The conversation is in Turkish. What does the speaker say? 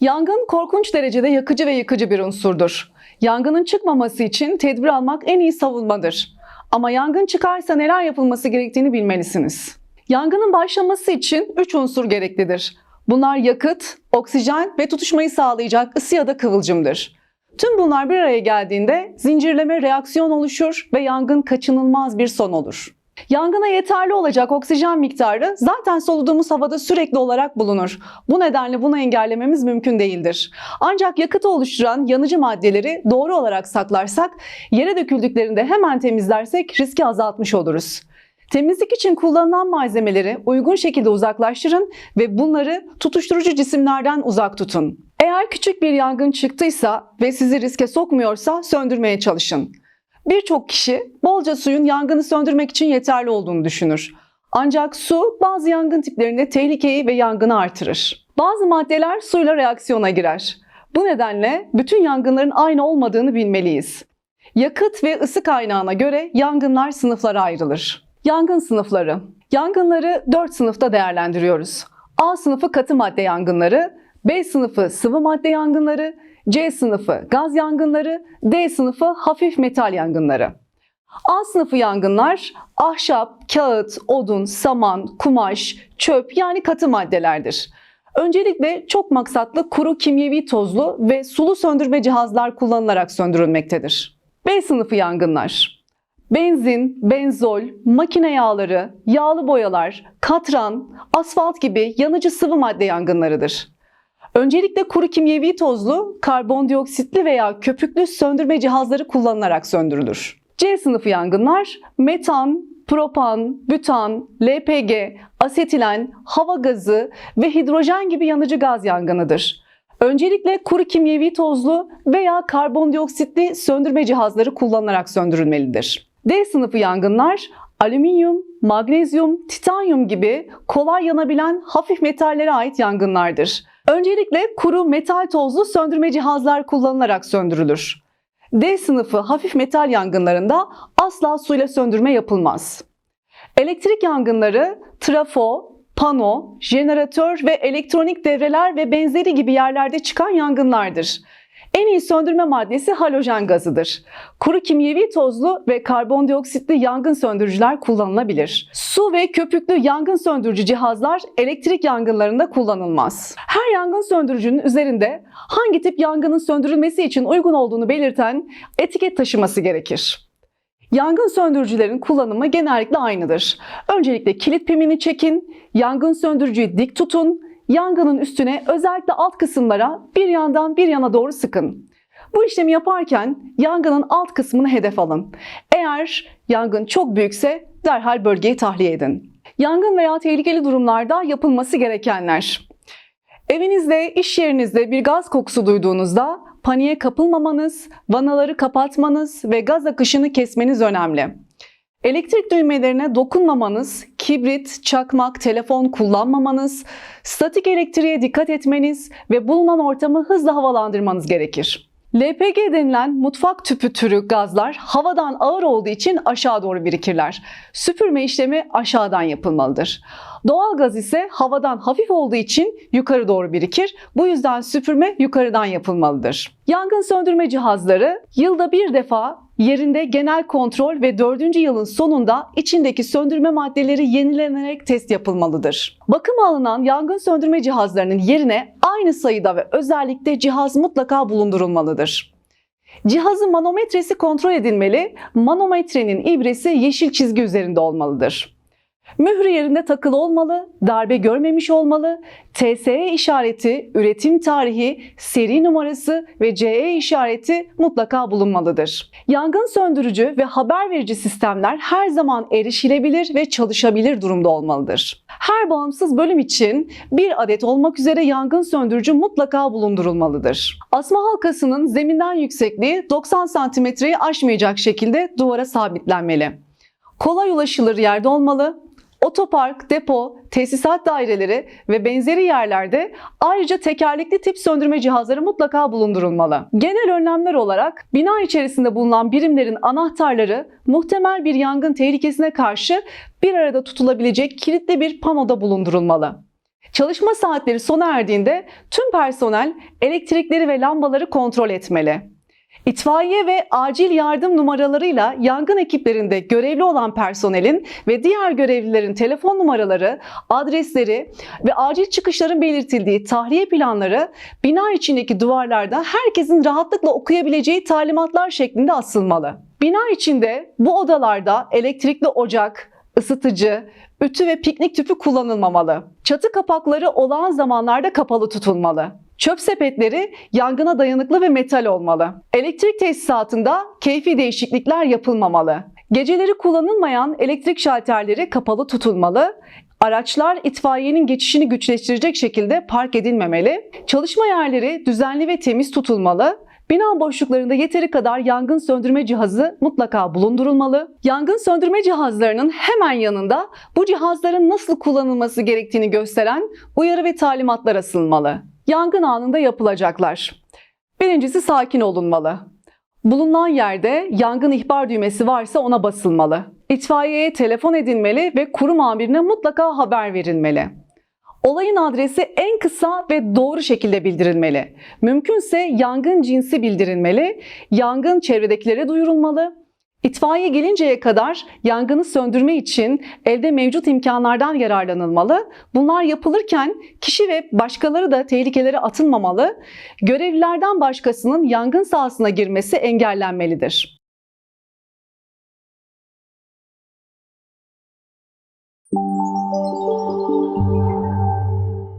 Yangın korkunç derecede yakıcı ve yıkıcı bir unsurdur. Yangının çıkmaması için tedbir almak en iyi savunmadır. Ama yangın çıkarsa neler yapılması gerektiğini bilmelisiniz. Yangının başlaması için 3 unsur gereklidir. Bunlar yakıt, oksijen ve tutuşmayı sağlayacak ısı ya da kıvılcımdır. Tüm bunlar bir araya geldiğinde zincirleme reaksiyon oluşur ve yangın kaçınılmaz bir son olur. Yangına yeterli olacak oksijen miktarı zaten soluduğumuz havada sürekli olarak bulunur. Bu nedenle bunu engellememiz mümkün değildir. Ancak yakıtı oluşturan yanıcı maddeleri doğru olarak saklarsak, yere döküldüklerinde hemen temizlersek riski azaltmış oluruz. Temizlik için kullanılan malzemeleri uygun şekilde uzaklaştırın ve bunları tutuşturucu cisimlerden uzak tutun. Eğer küçük bir yangın çıktıysa ve sizi riske sokmuyorsa söndürmeye çalışın. Birçok kişi bolca suyun yangını söndürmek için yeterli olduğunu düşünür. Ancak su bazı yangın tiplerinde tehlikeyi ve yangını artırır. Bazı maddeler suyla reaksiyona girer. Bu nedenle bütün yangınların aynı olmadığını bilmeliyiz. Yakıt ve ısı kaynağına göre yangınlar sınıflara ayrılır. Yangın sınıfları. Yangınları 4 sınıfta değerlendiriyoruz. A sınıfı katı madde yangınları, B sınıfı sıvı madde yangınları, C sınıfı gaz yangınları, D sınıfı hafif metal yangınları. A sınıfı yangınlar ahşap, kağıt, odun, saman, kumaş, çöp yani katı maddelerdir. Öncelikle çok maksatlı kuru kimyevi tozlu ve sulu söndürme cihazlar kullanılarak söndürülmektedir. B sınıfı yangınlar. Benzin, benzol, makine yağları, yağlı boyalar, katran, asfalt gibi yanıcı sıvı madde yangınlarıdır. Öncelikle kuru kimyevi tozlu, karbondioksitli veya köpüklü söndürme cihazları kullanılarak söndürülür. C sınıfı yangınlar metan, propan, bütan, LPG, asetilen, hava gazı ve hidrojen gibi yanıcı gaz yangınıdır. Öncelikle kuru kimyevi tozlu veya karbondioksitli söndürme cihazları kullanılarak söndürülmelidir. D sınıfı yangınlar alüminyum, magnezyum, titanyum gibi kolay yanabilen hafif metallere ait yangınlardır. Öncelikle kuru metal tozlu söndürme cihazlar kullanılarak söndürülür. D sınıfı hafif metal yangınlarında asla suyla söndürme yapılmaz. Elektrik yangınları trafo, pano, jeneratör ve elektronik devreler ve benzeri gibi yerlerde çıkan yangınlardır. En iyi söndürme maddesi halojen gazıdır. Kuru kimyevi tozlu ve karbondioksitli yangın söndürücüler kullanılabilir. Su ve köpüklü yangın söndürücü cihazlar elektrik yangınlarında kullanılmaz. Her yangın söndürücünün üzerinde hangi tip yangının söndürülmesi için uygun olduğunu belirten etiket taşıması gerekir. Yangın söndürücülerin kullanımı genellikle aynıdır. Öncelikle kilit pimini çekin, yangın söndürücüyü dik tutun, yangının üstüne özellikle alt kısımlara bir yandan bir yana doğru sıkın. Bu işlemi yaparken yangının alt kısmını hedef alın. Eğer yangın çok büyükse derhal bölgeyi tahliye edin. Yangın veya tehlikeli durumlarda yapılması gerekenler. Evinizde, iş yerinizde bir gaz kokusu duyduğunuzda paniğe kapılmamanız, vanaları kapatmanız ve gaz akışını kesmeniz önemli. Elektrik düğmelerine dokunmamanız, kibrit, çakmak, telefon kullanmamanız, statik elektriğe dikkat etmeniz ve bulunan ortamı hızla havalandırmanız gerekir. LPG denilen mutfak tüpü türü gazlar havadan ağır olduğu için aşağı doğru birikirler. Süpürme işlemi aşağıdan yapılmalıdır. Doğal gaz ise havadan hafif olduğu için yukarı doğru birikir. Bu yüzden süpürme yukarıdan yapılmalıdır. Yangın söndürme cihazları yılda bir defa yerinde genel kontrol ve 4. yılın sonunda içindeki söndürme maddeleri yenilenerek test yapılmalıdır. Bakıma alınan yangın söndürme cihazlarının yerine aynı sayıda ve özellikle cihaz mutlaka bulundurulmalıdır. Cihazın manometresi kontrol edilmeli, manometrenin ibresi yeşil çizgi üzerinde olmalıdır. Mührü yerinde takılı olmalı, darbe görmemiş olmalı, TSE işareti, üretim tarihi, seri numarası ve CE işareti mutlaka bulunmalıdır. Yangın söndürücü ve haber verici sistemler her zaman erişilebilir ve çalışabilir durumda olmalıdır. Her bağımsız bölüm için bir adet olmak üzere yangın söndürücü mutlaka bulundurulmalıdır. Asma halkasının zeminden yüksekliği 90 santimetreyi aşmayacak şekilde duvara sabitlenmeli. Kolay ulaşılır yerde olmalı, Otopark, depo, tesisat daireleri ve benzeri yerlerde ayrıca tekerlekli tip söndürme cihazları mutlaka bulundurulmalı. Genel önlemler olarak bina içerisinde bulunan birimlerin anahtarları muhtemel bir yangın tehlikesine karşı bir arada tutulabilecek kilitli bir panoda bulundurulmalı. Çalışma saatleri sona erdiğinde tüm personel elektrikleri ve lambaları kontrol etmeli. İtfaiye ve acil yardım numaralarıyla yangın ekiplerinde görevli olan personelin ve diğer görevlilerin telefon numaraları, adresleri ve acil çıkışların belirtildiği tahliye planları bina içindeki duvarlarda herkesin rahatlıkla okuyabileceği talimatlar şeklinde asılmalı. Bina içinde bu odalarda elektrikli ocak, ısıtıcı, ütü ve piknik tüpü kullanılmamalı. Çatı kapakları olağan zamanlarda kapalı tutulmalı. Çöp sepetleri yangına dayanıklı ve metal olmalı. Elektrik tesisatında keyfi değişiklikler yapılmamalı. Geceleri kullanılmayan elektrik şalterleri kapalı tutulmalı. Araçlar itfaiyenin geçişini güçleştirecek şekilde park edilmemeli. Çalışma yerleri düzenli ve temiz tutulmalı. Bina boşluklarında yeteri kadar yangın söndürme cihazı mutlaka bulundurulmalı. Yangın söndürme cihazlarının hemen yanında bu cihazların nasıl kullanılması gerektiğini gösteren uyarı ve talimatlar asılmalı. Yangın anında yapılacaklar. Birincisi sakin olunmalı. Bulunan yerde yangın ihbar düğmesi varsa ona basılmalı. İtfaiyeye telefon edilmeli ve kurum amirine mutlaka haber verilmeli. Olayın adresi en kısa ve doğru şekilde bildirilmeli. Mümkünse yangın cinsi bildirilmeli, yangın çevredekilere duyurulmalı. İtfaiye gelinceye kadar yangını söndürme için elde mevcut imkanlardan yararlanılmalı. Bunlar yapılırken kişi ve başkaları da tehlikelere atılmamalı. Görevlilerden başkasının yangın sahasına girmesi engellenmelidir. Müzik